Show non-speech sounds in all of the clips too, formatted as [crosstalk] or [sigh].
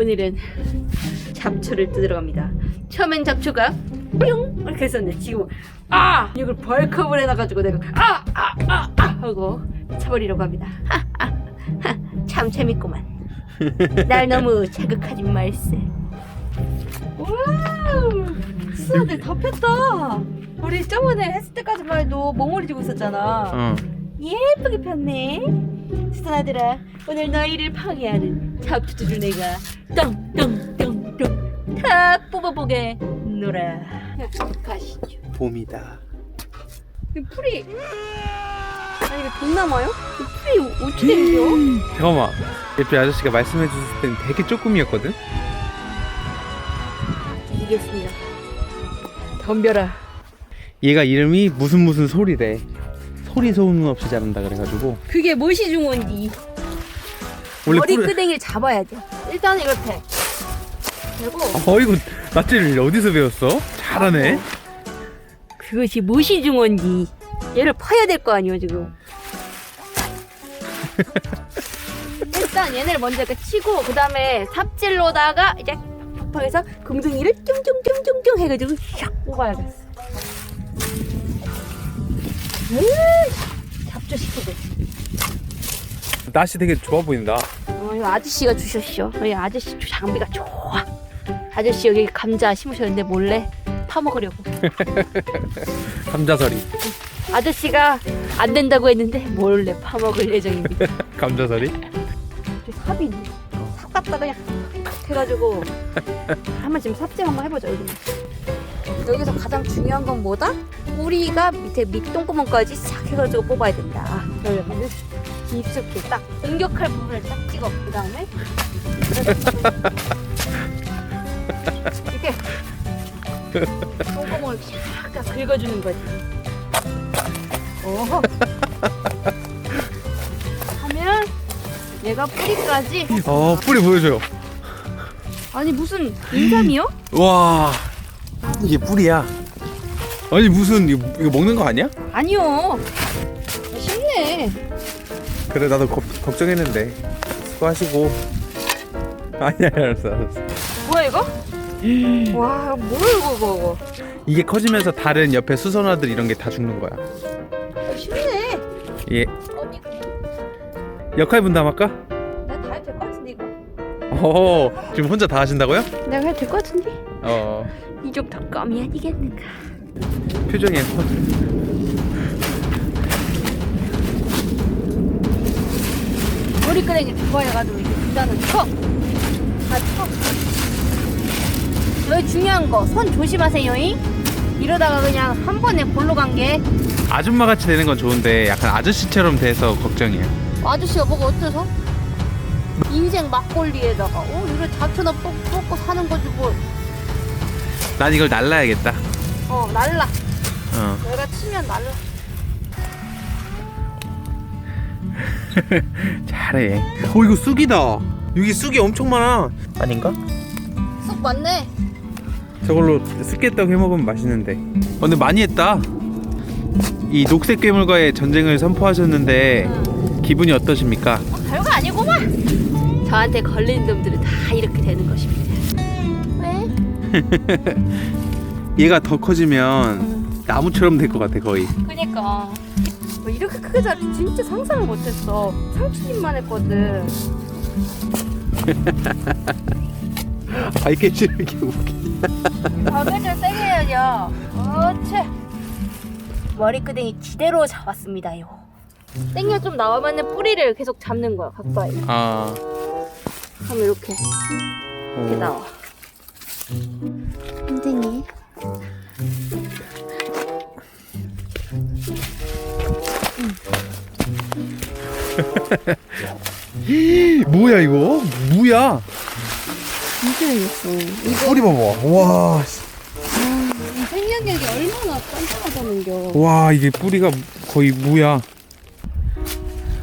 오늘은 잡초를 뜯으러 갑니다. 처음엔 잡초가 뿅 이렇게 했었는데 지금 아 이걸 벌컥을 해놔가지고 내가 아아아아 하고 쳐버리려고 합니다. 하 하 하 참 재밌구만. 날 너무 자극하지 말세. 와우 수아들 덮였다. 우리 저번에 했을 때까지만 해도 몽골이 지고 있었잖아. 어. 예쁘게 폈네. 수산아들아, 오늘 너희를 방해하는 잡초들을 내가 똥똥똥똥 다 뽑아보게 놀아. 가시죠. 봄이다. 이 풀이 아니 이거 돈 남아요? 이 풀이 어떻게 생겨? 잠깐만. 옆에 아저씨가 말씀해 주실 때는 되게 조금이었거든? 이겼습니다. 덤벼라. 얘가 이름이 무슨 무슨 소리래. 소리 소음 없이 자란다 그래가지고. 그게 무엇이 중요한지 머리 뿔을- 끄댕이를 잡아야 돼. 일단 이걸 패. 그리고 어이구, 나쟤를 어디서 배웠어? 잘하네. 그것이 무엇이 중요한지 얘를 파야 될 거 아니에요 지금 [laughs] 일단 얘네를 먼저 이렇게 치고 그 다음에 삽질로다가 이제 팍팍해서 금둥이를 쫑쫑쫑쫑쫑 해가지고 샥 뽑아야겠어 으, 잡초 시키고 날씨 되게 좋아 보인다. 어, 이거 아저씨가 주셨어 이 아저씨 장비가 좋아 아저씨 여기 감자 심으셨는데 몰래 파먹으려고 [laughs] 감자서리. 아저씨가 안 된다고 했는데 몰래 파먹을 예정입니다. [laughs] 감자서리? 삽이 있네. 삽 갖다 그냥 탁 해가지고 한번 지금 삽질 한번 해보자 여기. 여기서 가장 중요한 건 뭐다? 뿌리가 밑에 밑동구멍까지 싹 해가지고 뽑아야 된다. 그러려면 깊숙이 딱 공격할 부분을 딱 찍어. 그 다음에 [laughs] 이렇게 똥구멍을 쫙 긁어주는 거지. 오호. 하면 얘가 뿌리까지 어, 뿌리 보여줘요. 아니 무슨 인삼이요? 와, 이게 뿌리야. 아니, 무슨, 이거, 이거 먹는 거 아니야? 아니요. 그래, 나도 걱, 걱정했는데. 수고하시고. 아니야, 알았어, 알았어. 뭐야 이거? 와 뭐야 이거 이거 이거. 이게 커지면서 다른 옆에 수선화들 이런 게 다 죽는 거야. 어, 쉽네. 예, 어디? 역할 분담할까? 나다 해도 될것 같은데 이거. 어, 지금 혼자 다 하신다고요? 내가 해도 될것 같은데? 어, 이 정도 껌이 아니겠는가? 표정에 머리끄댕이 좋아해가지고 이렇게 일단은 쳐. 다 쳐. 여기 중요한 거 손 조심하세요. 잉? 이러다가 그냥 한 번에 골로 간 게 아줌마 같이 되는 건 좋은데 약간 아저씨처럼 돼서 걱정이에요. 아저씨가 뭐가 어때서? 인생 막걸리에다가 어 잡초나 뽑, 뽑고 사는 거지 뭘. 난 이걸 날라야겠다. 어 날라. 어. 내가 치면 날라. [laughs] 잘해. 어 이거 쑥이다. 여기 쑥이 엄청 많아. 아닌가? 쑥 맞네. 저걸로 쑥개떡 해 먹으면 맛있는데. 어, 근데 많이 했다. 이 녹색 괴물과의 전쟁을 선포하셨는데 기분이 어떠십니까? 어, 별거 아니구만. 저한테 걸린 놈들은 다 이렇게 되는 것입니다. 왜? [laughs] 얘가 더 커지면 나무처럼 될 것 같아 거의. 그니까 뭐 이렇게 크게 자랄 줄 진짜 상상을 못했어. 상추님만 했거든. 밝게 지르게 웃기. 바벨을 세게 해야죠. 그렇지. 머리끄댕이 지대로 잡았습니다요. 땡겨 좀 나오면은 뿌리를 계속 잡는 거야 가까이. 아. 그러면 이렇게 이렇게 오. 나와. [laughs] 뭐야 이거? 무야. 진짜. 이거 뿌리 봐봐. 와. 이 생명력이 얼마나 깐깐하다는겨. 와 이게 뿌리가 거의 무야.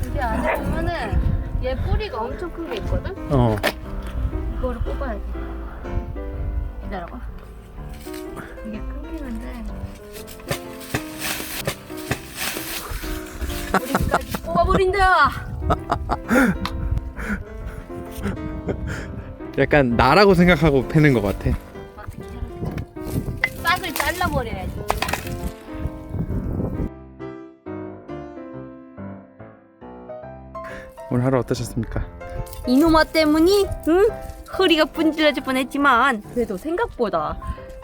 이게 안에 보면은 얘 뿌리가 엄청 큰 게 있거든. 어. 이거를 뽑아야지. 기다려봐. 버린다. 약간 나라고 생각하고 패는 것 같아. 어떻게? 싹을 잘라버려야지. 오늘 하루 어떠셨습니까? 이놈아 때문이 응? 허리가 분질러질 뻔했지만 그래도 생각보다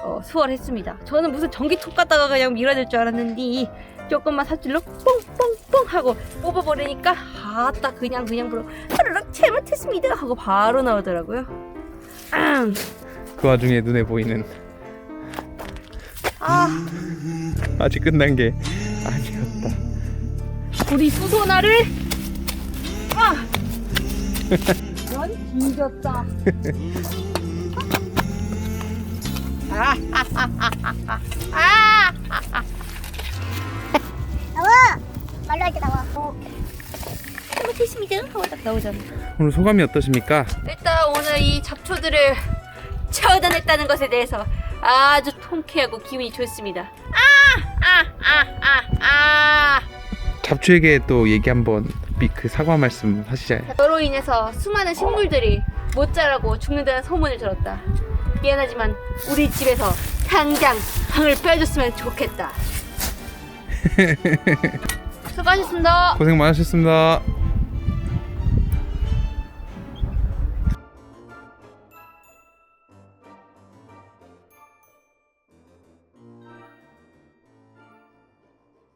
어, 수월했습니다. 저는 무슨 전기톱 갖다가 그냥 밀어낼 줄 알았는데 조금만 삽질로 뽕뽕뽕 하고 뽑아버리니까 아따 그냥 그냥 불어 하루락 잘못했습니다 하고 바로 나오더라고요. 음. 그 와중에 눈에 보이는 아 아직 끝난 게 아니었다. 우리 수소나를 아 [laughs] 넌 뒤졌다. [laughs] 아, [laughs] 아! 할때 나와. 어, 잘못했습니다 하고 딱 나오잖아. 오늘 소감이 어떠십니까? 일단 오늘 이 잡초들을 처단했다는 것에 대해서 아주 통쾌하고 기분이 좋습니다. 아, 아, 아, 아, 아. 잡초에게 또 얘기 한번 미- 그 사과 말씀 하시자. 너로 인해서 수많은 식물들이 못 자라고 죽는다는 소문을 들었다. 미안하지만 우리 집에서 당장 방을 빼줬으면 좋겠다. [laughs] 수고하셨습니다. 고생 많으셨습니다.